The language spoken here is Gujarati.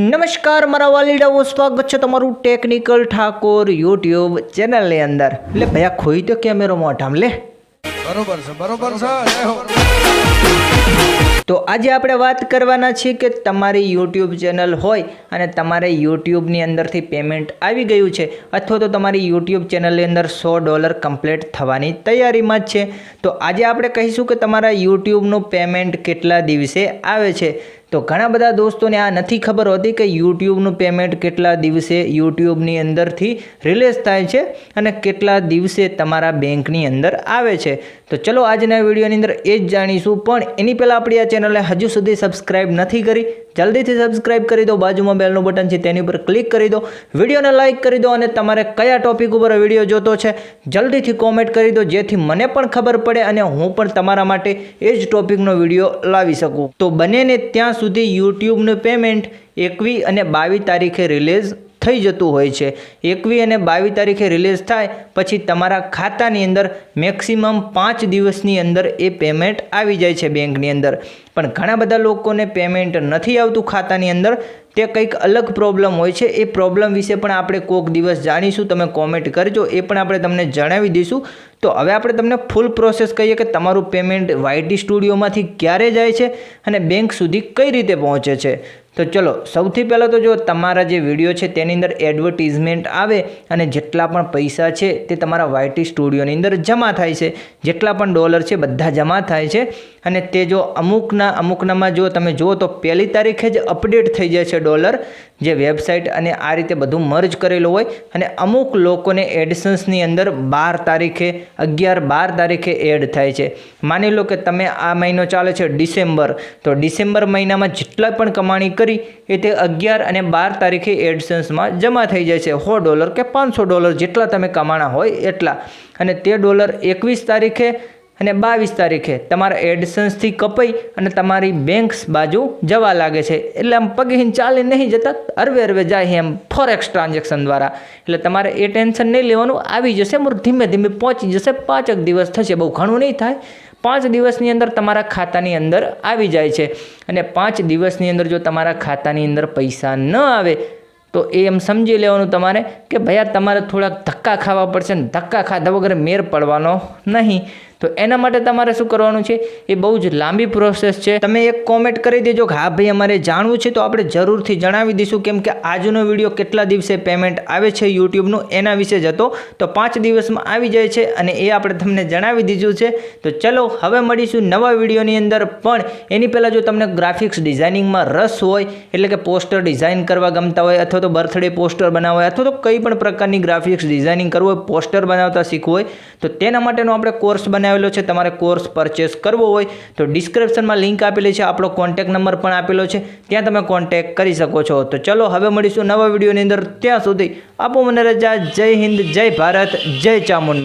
નમસ્કાર મારા વાલીડાઓ સ્વાગત છે તમારું ટેકનિકલ ઠાકોર યુટ્યુબ ચેનલની અંદર. એટલે ભયા ખોઈ તો કેમેરો મોઢામ લે. બરોબર છે બરોબર છે તો આજે આપણે વાત કરવાના છીએ કે તમારી યુટ્યુબ ચેનલ હોય અને તમારે યુટ્યુબની અંદરથી પેમેન્ટ આવી ગયું છે અથવા તો તમારી યુટ્યુબ ચેનલની અંદર સો ડોલર કમ્પ્લીટ થવાની તૈયારીમાં જ છે. તો આજે આપણે કહીશું કે તમારા યુટ્યુબનું પેમેન્ટ કેટલા દિવસે આવે છે? તો ઘણા બધા દોસ્તોને આ નથી ખબર હોતી કે યુટ્યુબનું પેમેન્ટ કેટલા દિવસે યુટ્યુબની અંદરથી રિલીઝ થાય છે અને કેટલા દિવસે તમારા બેંકની અંદર આવે છે. તો ચલો આજના વિડીયોની અંદર એ જ જાણીશું. પણ એની પહેલાં આપણી આ ચેનલને હજુ સુધી સબસ્ક્રાઇબ નથી કરી, જલ્દીથી સબસ્ક્રાઇબ કરી દો. બાજુમાં બેલનું બટન છે તેની ઉપર ક્લિક કરી દો. વિડીયોને લાઇક કરી દો અને તમારે કયા ટોપિક ઉપર વીડિયો જોતો છે જલ્દીથી કોમેન્ટ કરી દો, જેથી મને પણ ખબર પડે અને હું પણ તમારા માટે એ જ ટોપિકનો વીડિયો લાવી શકું. તો બંનેને ત્યાં સુધી યુટ્યુબનું પેમેન્ટ એકવી અને બાવીસ તારીખે રિલીઝ થઈ જતું હોય છે. એકવી અને બાવીસ તારીખે રિલીઝ થાય પછી તમારા ખાતાની અંદર મેક્સિમમ પાંચ દિવસની અંદર એ પેમેન્ટ આવી જાય છે બેંકની અંદર. પણ ઘણા બધા લોકોને પેમેન્ટ નથી આવતું ખાતાની અંદર તે કંઈક અલગ પ્રોબ્લેમ હોય છે, એ પ્રોબ્લેમ વિશે પણ આપણે કોઈક દિવસ જાણીશું, તમે કોમેન્ટ કરજો, એ પણ આપણે તમને જણાવી દઈશું. તો હવે આપણે તમને ફૂલ પ્રોસેસ કહીએ કે તમારું પેમેન્ટ વાયટી સ્ટુડિયોમાંથી ક્યારે જાય છે અને બેંક સુધી કઈ રીતે પહોંચે છે. તો ચલો, સૌથી પહેલાં તો જો તમારા જે વીડિયો છે તેની અંદર એડવર્ટિઝમેન્ટ આવે અને જેટલા પણ પૈસા છે તે તમારા વાયટી સ્ટુડિયોની અંદર જમા થાય છે. જેટલા પણ ડોલર છે બધા જમા થાય છે અને તે જો અમુકના, અમુકનામાં જો તમે જુઓ તો પહેલી તારીખે જ અપડેટ થઈ જાય છે ડોલર, જે વેબસાઇટ અને આ રીતે બધું મર્જ કરેલું હોય. અને અમુક લોકોને એડસન્સની અંદર બાર તારીખે, અગિયાર બાર તારીખે એડ થાય છે. માની લો કે તમે આ મહિનો ચાલે છે ડિસેમ્બર, તો ડિસેમ્બર મહિનામાં જેટલા પણ કમાણી કરી, એ તે અગિયાર અને બાર તારીખે એડસન્સમાં જમા થઈ જાય છે. સો ડોલર કે પાંચસો ડોલર જેટલા તમે કમાણા હોય એટલા. અને તે ડોલર એકવીસ તારીખે અને બાવીસ તારીખે તમારા એડસન્સથી કપાઈ અને તમારી બેંક્સ બાજુ જવા લાગે છે. એટલે આમ પગહીન ચાલી નહીં જતા અરવે અરવે જાય એમ ફોરેક્સ ટ્રાન્ઝેક્શન દ્વારા. એટલે તમારે એ ટેન્શન નહીં લેવાનું, આવી જશે ધીમે ધીમે પહોંચી જશે. પાંચક દિવસ થશે, બહુ ઘણું નહીં થાય. પાંચ દિવસની અંદર તમારા ખાતાની અંદર આવી જાય છે. અને પાંચ દિવસની અંદર જો તમારા ખાતાની અંદર પૈસા ન આવે, તો એ એમ સમજી લેવાનું તમારે કે ભૈયા તમારે થોડાક ધક્કા ખાવા પડશે ને ધક્કા ખાધા વગર મેર પડવાનો નહીં. તો એના માટે તમારે શું કરવાનું છે? એ બહુ જ લાંબી પ્રોસેસ છે. તમે એક કોમેન્ટ કરી દેજો કે, હા ભાઈ, અમારે જાણવું છે. તો આપણે જરૂરથી જણાવી દઈશું કેમ કે આજનો વીડિયો કેટલા દિવસે પેમેન્ટ આવે છે યુટ્યુબનું એના વિશે જ હતો. તો પાંચ દિવસમાં આવી જાય છે અને એ આપણે તમને જણાવી દીધું છે. તો ચલો, હવે મળીશું નવા વિડીયોની અંદર. પણ એની પહેલાં જો તમને ગ્રાફિક્સ ડિઝાઇનિંગમાં રસ હોય, એટલે કે પોસ્ટર ડિઝાઇન કરવા ગમતા હોય, અથવા તો બર્થડે પોસ્ટર બનાવવા હોય, અથવા તો કંઈ પણ પ્રકારની ગ્રાફિક્સ ડિઝાઇનિંગ કરવું હોય પોસ્ટર બનાવતા શીખવું હોય, તો તેના માટેનો આપણે કોર્સ બનાવેલો છે, તમારે કોર્સ પરચેસ કરવો હોય તો ડિસ્ક્રિપ્શનમાં લિંક આપેલી છે, આપણો કોન્ટેક નંબર પણ આપેલો છે, ત્યાં તમે કોન્ટેક કરી શકો છો. તો ચલો, હવે મળીશું નવા વિડીયોની અંદર. ત્યાં સુધી આપો મને રજા. જય હિન્દ, જય ભારત, જય ચામુંડ.